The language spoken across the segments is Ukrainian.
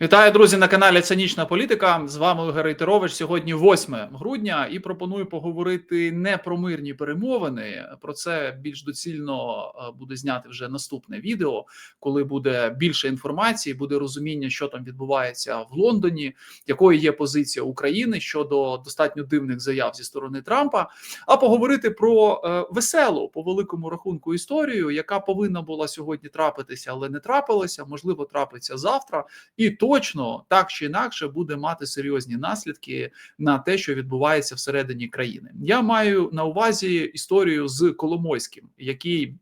Вітаю, друзі, на каналі Цинічна Політика. З вами Ігор Рейтерович. Сьогодні 8 грудня, і пропоную поговорити не про мирні перемовини. Про це більш доцільно е, буде зняти вже наступне відео, коли буде більше інформації, буде розуміння, що там відбувається в Лондоні, якою є позиція України щодо достатньо дивних заяв зі сторони Трампа. А поговорити про е, веселу по великому рахунку історію, яка повинна була сьогодні трапитися, але не трапилася. Можливо, трапиться завтра і точно так чи інакше буде мати серйозні наслідки на те, що відбувається всередині країни. Я маю на увазі історію з Коломойським, який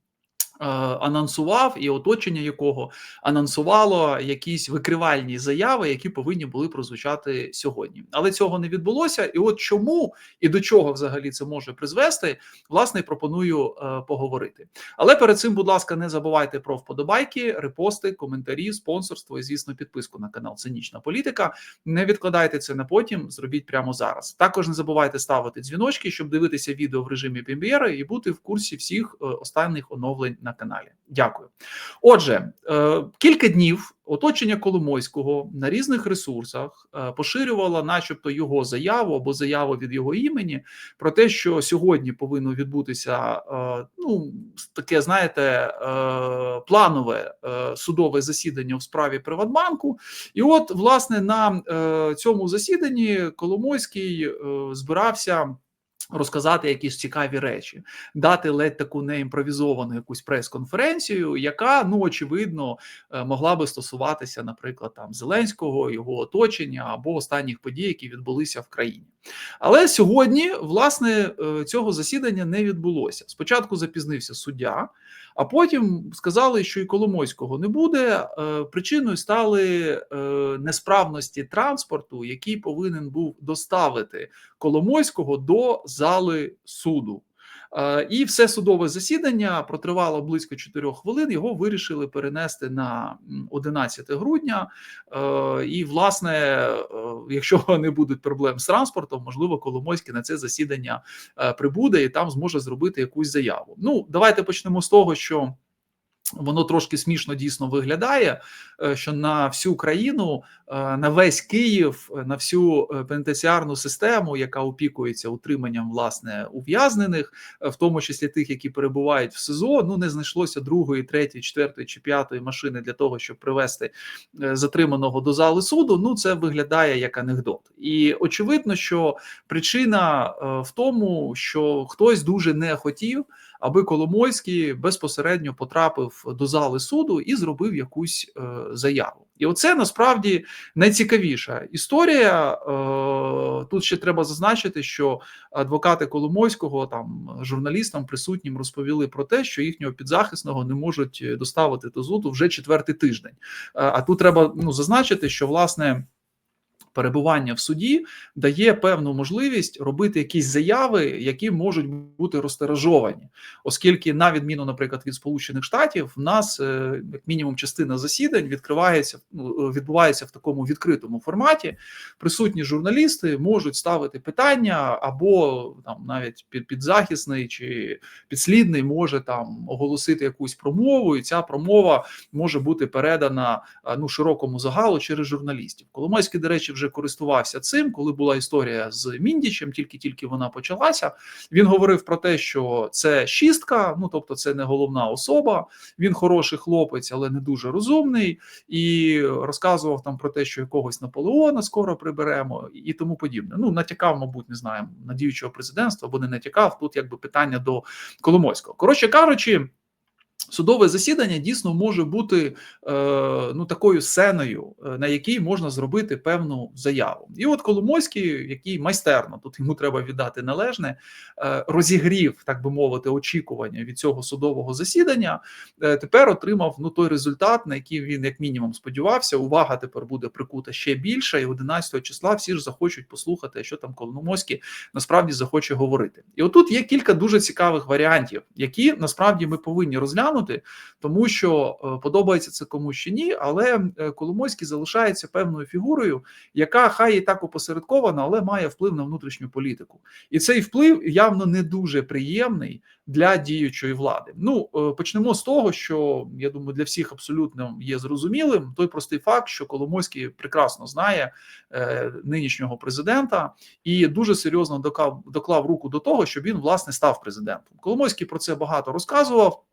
анонсував і оточення якого анонсувало якісь викривальні заяви, які повинні були прозвучати сьогодні. Але цього не відбулося. І от чому і до чого взагалі це може призвести, власне, пропоную е, поговорити. Але перед цим, будь ласка, не забувайте про вподобайки, репости, коментарі, спонсорство і, звісно, підписку на канал Цинічна Політика. Не відкладайте це на потім, зробіть прямо зараз. Також не забувайте ставити дзвіночки, щоб дивитися відео в режимі прем'єри і бути в курсі всіх е, останніх оновлень на каналі. Дякую. Отже, е, кілька днів оточення Коломойського на різних ресурсах е, поширювало, начебто, його заяву або заяву від його імені про те, що сьогодні повинно відбутися е, ну таке, знаєте, планове судове засідання в справі Приватбанку. І, от, власне, на цьому засіданні Коломойський збирався розказати якісь цікаві речі, дати ледь таку неімпровізовану якусь прес-конференцію, яка ну очевидно е, могла би стосуватися, наприклад, там Зеленського, його оточення або останніх подій, які відбулися в країні. Але сьогодні, власне, е, цього засідання не відбулося. Спочатку запізнився суддя, а потім сказали, що і Коломойського не буде. Е, причиною стали е, несправності транспорту, який повинен був доставити Коломойського до зали суду. Е, і все судове засідання протривало близько 4 хвилин. Його вирішили перенести на 11 грудня. Е, і, власне, е, якщо не будуть проблем з транспортом, можливо, Коломойський на це засідання прибуде і там зможе зробити якусь заяву. Ну, давайте почнемо з того, що. Воно трошки смішно дійсно виглядає, е, що на всю країну, е, на весь Київ, е, на всю пенітенціарну систему, яка опікується утриманням власне ув'язнених, в тому числі тих, які перебувають в СИЗО, ну не знайшлося другої, третьої, четвертої чи п'ятої машини для того, щоб привести затриманого до зали суду. Ну це виглядає як анекдот, і очевидно, що причина в тому, що хтось дуже не хотів аби Коломойський безпосередньо потрапив до зали суду і зробив якусь е, заяву. І оце насправді найцікавіша історія. Е, тут ще треба зазначити, що адвокати Коломойського там журналістам присутнім розповіли про те, що їхнього підзахисного не можуть доставити до суду вже четвертий тиждень. Е, а тут треба ну зазначити, що власне перебування в суді дає певну можливість робити якісь заяви, які можуть бути розтиражовані, оскільки, на відміну, наприклад, від Сполучених Штатів, в нас е, як мінімум частина засідань відкривається ну, відбувається в такому відкритому форматі. Присутні журналісти можуть ставити питання, або там навіть під підзахисний чи підслідний може там оголосити якусь промову, і ця промова може бути передана ну широкому загалу через журналістів. Коломойський, до речі, вже вже користувався цим, коли була історія з Міндічем, тільки-тільки вона почалася. Він говорив про те, що це шістка, ну тобто, це не головна особа. Він хороший хлопець, але не дуже розумний, і розказував там про те, що якогось Наполеона скоро приберемо, і тому подібне. Ну натякав, мабуть, не знаю, на діючого президентства, або не натякав. Тут якби питання до Коломойського. Коротше кажучи. Судове засідання дійсно може бути е, ну такою сценою, е, на якій можна зробити певну заяву. І от Коломойський, який майстерно тут йому треба віддати належне, е, розігрів, так би мовити, очікування від цього судового засідання. Тепер отримав ну той результат, на який він як мінімум сподівався. Увага тепер буде прикута ще більше, і 11 числа всі ж захочуть послухати, що там Коломойський насправді захоче говорити. І отут є кілька дуже цікавих варіантів, які насправді ми повинні розглянути розглянути, тому що е, подобається це комусь чи ні, але е, Коломойський залишається певною фігурою, яка хай і так опосередкована, але має вплив на внутрішню політику, і цей вплив явно не дуже приємний для діючої влади. Ну е, почнемо з того, що я думаю, для всіх абсолютно є зрозумілим той простий факт, що Коломойський прекрасно знає нинішнього президента і дуже серйозно доклав, доклав руку до того, щоб він власне став президентом. Коломойський про це багато розказував.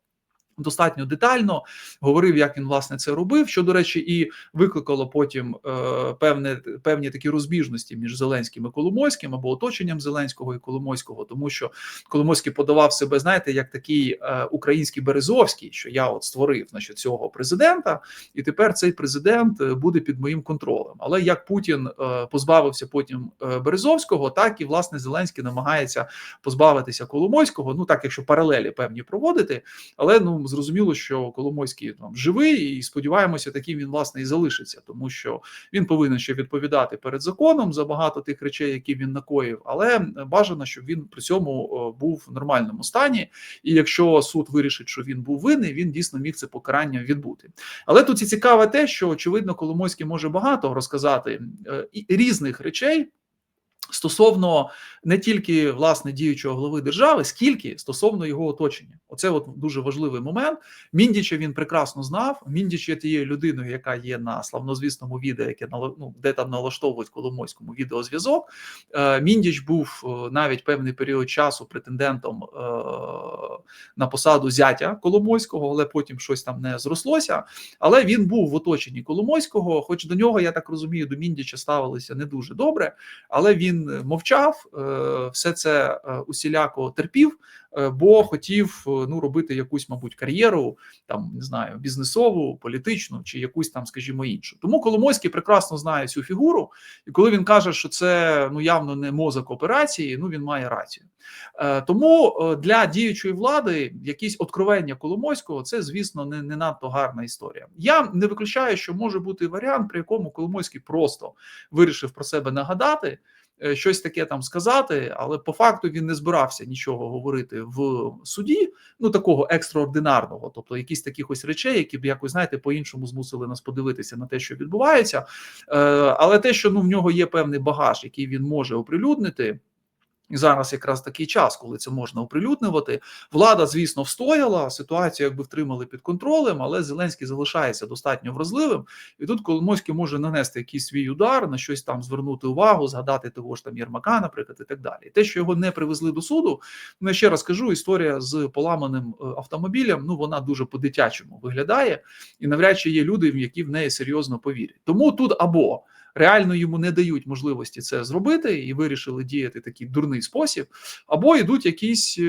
Достатньо детально говорив, як він власне це робив. Що до речі, і викликало потім е, певне певні такі розбіжності між Зеленським і Коломойським або оточенням Зеленського і Коломойського, тому що Коломойський подавав себе, знаєте, як такий е, український Березовський, що я от створив значить, цього президента, і тепер цей президент е, буде під моїм контролем. Але як Путін е, позбавився потім е, Березовського, так і власне Зеленський намагається позбавитися Коломойського. Ну так, якщо паралелі певні проводити, але ну зрозуміло, що Коломойський там живий, і сподіваємося, таким він власне і залишиться, тому що він повинен ще відповідати перед законом за багато тих речей, які він накоїв. Але бажано, щоб він при цьому був в нормальному стані. І якщо суд вирішить, що він був винний, він дійсно міг це покарання відбути. Але тут і цікаве те, що очевидно, Коломойський може багато розказати різних речей. Стосовно не тільки власне діючого голови держави, скільки стосовно його оточення, оце от дуже важливий момент. Міндіча він прекрасно знав. Міндіч є тією людиною, яка є на славнозвісному відео, яке ну, де там налаштовують Коломойському відеозв'язок. Е, Міндіч був е, навіть певний період часу претендентом е, на посаду зятя Коломойського, але потім щось там не зрослося. Але він був в оточенні Коломойського, хоч до нього, я так розумію, до Міндіча ставилися не дуже добре, але він мовчав, все це усіляко терпів, бо хотів ну робити якусь, мабуть, кар'єру, там не знаю, бізнесову, політичну чи якусь там, скажімо, іншу. Тому Коломойський прекрасно знає цю фігуру, і коли він каже, що це ну явно не мозок операції, ну він має рацію. Тому для діючої влади якісь откровення Коломойського це, звісно, не, не надто гарна історія. Я не виключаю, що може бути варіант, при якому Коломойський просто вирішив про себе нагадати. Е, щось таке там сказати, але по факту він не збирався нічого говорити в суді, ну такого екстраординарного, тобто якісь таких ось речей, які б якось знаєте по-іншому змусили нас подивитися на те, що відбувається. Е, але те, що ну в нього є певний багаж, який він може оприлюднити. І зараз якраз такий час, коли це можна оприлюднювати. Влада, звісно, встояла ситуацію, якби втримали під контролем, але Зеленський залишається достатньо вразливим. І тут Коломойський може нанести якийсь свій удар, на щось там звернути увагу, згадати того ж там Єрмака, наприклад, і так далі. те, що його не привезли до суду, ну я ще раз кажу, історія з поламаним е, автомобілем. Ну вона дуже по-дитячому виглядає, і навряд чи є люди, в які в неї серйозно повірять. Тому тут або реально йому не дають можливості це зробити і вирішили діяти такий дурний спосіб, або йдуть якісь е,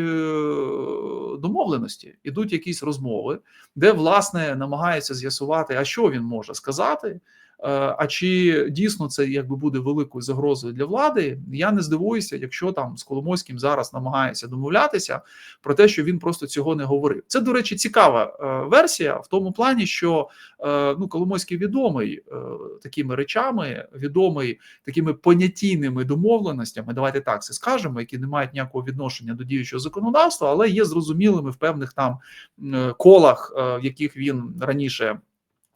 домовленості, йдуть якісь розмови, де власне намагаються з'ясувати, а що він може сказати. Е, а чи дійсно це якби буде великою загрозою для влади? Я не здивуюся, якщо там з Коломойським зараз намагається домовлятися про те, що він просто цього не говорив. Це до речі, цікава е, версія в тому плані, що е, ну Коломойський відомий такими речами, відомий такими понятійними домовленостями. Давайте так це скажемо, які не мають ніякого відношення до діючого законодавства, але є зрозумілими в певних там колах, в яких він раніше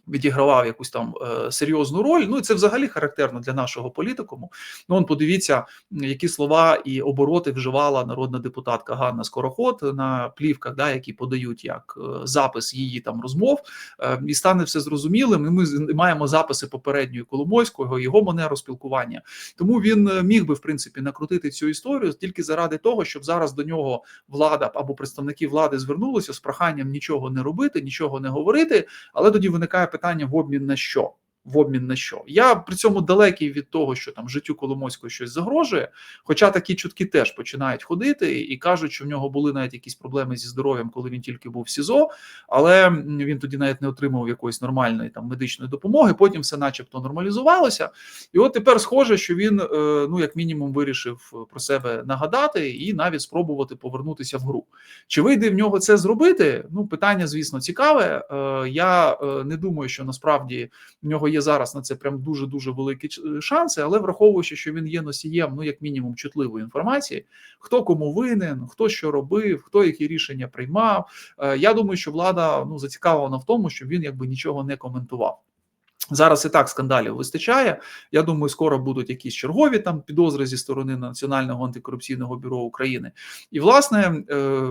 відігравав якусь там е, серйозну роль. Ну і це взагалі характерно для нашого політикуму. Ну, он подивіться, які слова і обороти вживала народна депутатка Ганна Скороход на плівках, да, які подають як е, запис її там розмов, е, і стане все зрозумілим. І Ми маємо записи попередньої Коломойського, його манеру спілкування. Тому він міг би в принципі накрутити цю історію тільки заради того, щоб зараз до нього влада або представники влади звернулися з проханням нічого не робити, нічого не говорити, але тоді виникає питання в обмін на що? В обмін на що я при цьому далекий від того, що там життю Коломойського щось загрожує. Хоча такі чутки теж починають ходити і кажуть, що в нього були навіть якісь проблеми зі здоров'ям, коли він тільки був в СІЗО, але він тоді навіть не отримав якоїсь нормальної там медичної допомоги. Потім все, начебто, нормалізувалося, і от тепер схоже, що він е, ну як мінімум вирішив про себе нагадати і навіть спробувати повернутися в гру. Чи вийде в нього це зробити? Ну питання, звісно, цікаве. Е, я е, не думаю, що насправді в нього є є зараз на це прям дуже дуже великі шанси, але враховуючи, що він є носієм, ну як мінімум, чутливої інформації, хто кому винен, хто що робив, хто які рішення приймав. Е, я думаю, що влада ну зацікавлена в тому, щоб він якби нічого не коментував. Зараз і так скандалів вистачає. Я думаю, скоро будуть якісь чергові там підозри зі сторони Національного антикорупційного бюро України. І власне, е,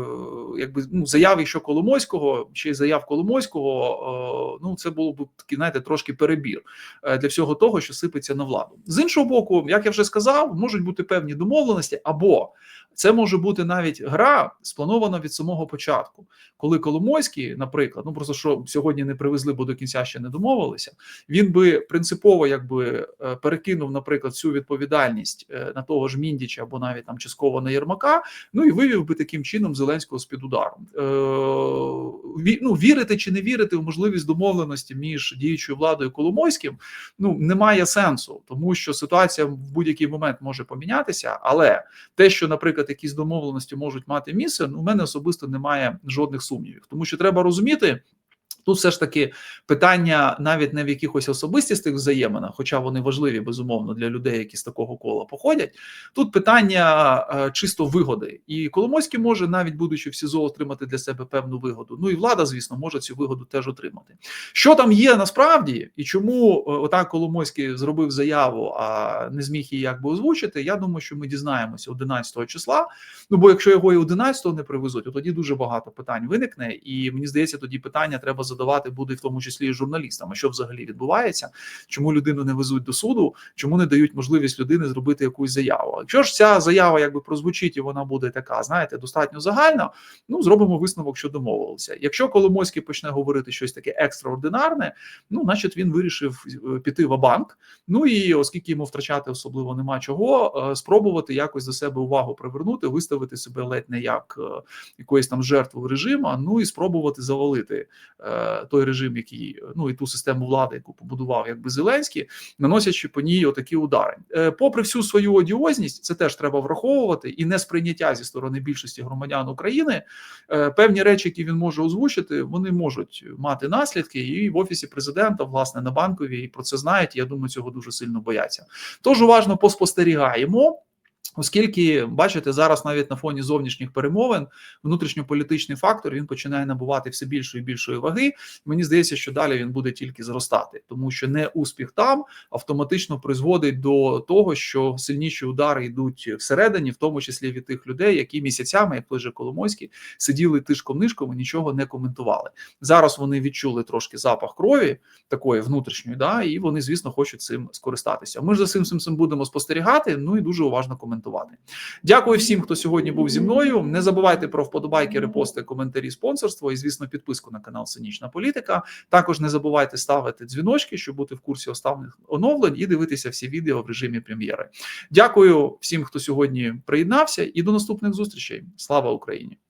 якби ну заяви що Коломойського, й заяв Коломойського, е, ну це було б такий, знаєте, трошки перебір е, для всього того, що сипеться на владу. З іншого боку, як я вже сказав, можуть бути певні домовленості, або це може бути навіть гра спланована від самого початку, коли Коломойський, наприклад, ну просто що сьогодні не привезли, бо до кінця ще не домовилися він би принципово якби е, перекинув, наприклад, цю відповідальність е, на того ж Міндіча або навіть там частково на Єрмака. Ну і вивів би таким чином Зеленського з під ударом. Е, ну, вірити чи не вірити в можливість домовленості між діючою владою Коломойським ну немає сенсу, тому що ситуація в будь-який момент може помінятися. Але те, що, наприклад, якісь домовленості можуть мати місце, у мене особисто немає жодних сумнівів, тому що треба розуміти. Тут все ж таки питання навіть не в якихось особистістих взаєминах, хоча вони важливі безумовно для людей, які з такого кола походять. Тут питання е, чисто вигоди, і Коломойський може, навіть будучи в СІЗО, отримати для себе певну вигоду. Ну і влада, звісно, може цю вигоду теж отримати. Що там є насправді, і чому е, отак Коломойський зробив заяву, а не зміг її якби озвучити? Я думаю, що ми дізнаємося 11 числа. Ну бо якщо його і 11 не привезуть, то тоді дуже багато питань виникне, і мені здається, тоді питання треба задавати буде в тому числі і журналістам. Що взагалі відбувається? Чому людину не везуть до суду? Чому не дають можливість людини зробити якусь заяву? Якщо ж ця заява якби прозвучить і вона буде така, знаєте, достатньо загальна. Ну зробимо висновок, що домовилися. Якщо Коломойський почне говорити щось таке екстраординарне, ну значить він вирішив е, піти в банк. Ну і оскільки йому втрачати особливо нема чого, е, спробувати якось до себе увагу привернути, виставити себе ледь не як е, якоїсь там жертву режиму, ну і спробувати завалити той режим, який ну і ту систему влади, яку побудував якби Зеленський, наносячи по ній отакі удари. Е, попри всю свою одіозність, це теж треба враховувати, і несприйняття зі сторони більшості громадян України. Е, певні речі, які він може озвучити, вони можуть мати наслідки, і в офісі президента, власне, на банковій про це знають. Я думаю, цього дуже сильно бояться. Тож уважно поспостерігаємо. Оскільки бачите, зараз навіть на фоні зовнішніх перемовин внутрішньополітичний фактор він починає набувати все більшої і більшої ваги. Мені здається, що далі він буде тільки зростати, тому що не успіх там автоматично призводить до того, що сильніші удари йдуть всередині, в тому числі від тих людей, які місяцями, як той же Коломойський, сиділи тишком нишком і нічого не коментували. Зараз вони відчули трошки запах крові такої внутрішньої, да і вони, звісно, хочуть цим скористатися. Ми ж за цим цим, будемо спостерігати. Ну і дуже уважно коментувати коментувати. Дякую всім, хто сьогодні був зі мною. Не забувайте про вподобайки, репости, коментарі, спонсорство і, звісно, підписку на канал Синічна Політика. Також не забувайте ставити дзвіночки, щоб бути в курсі останніх оновлень і дивитися всі відео в режимі прем'єри. Дякую всім, хто сьогодні приєднався, і до наступних зустрічей. Слава Україні!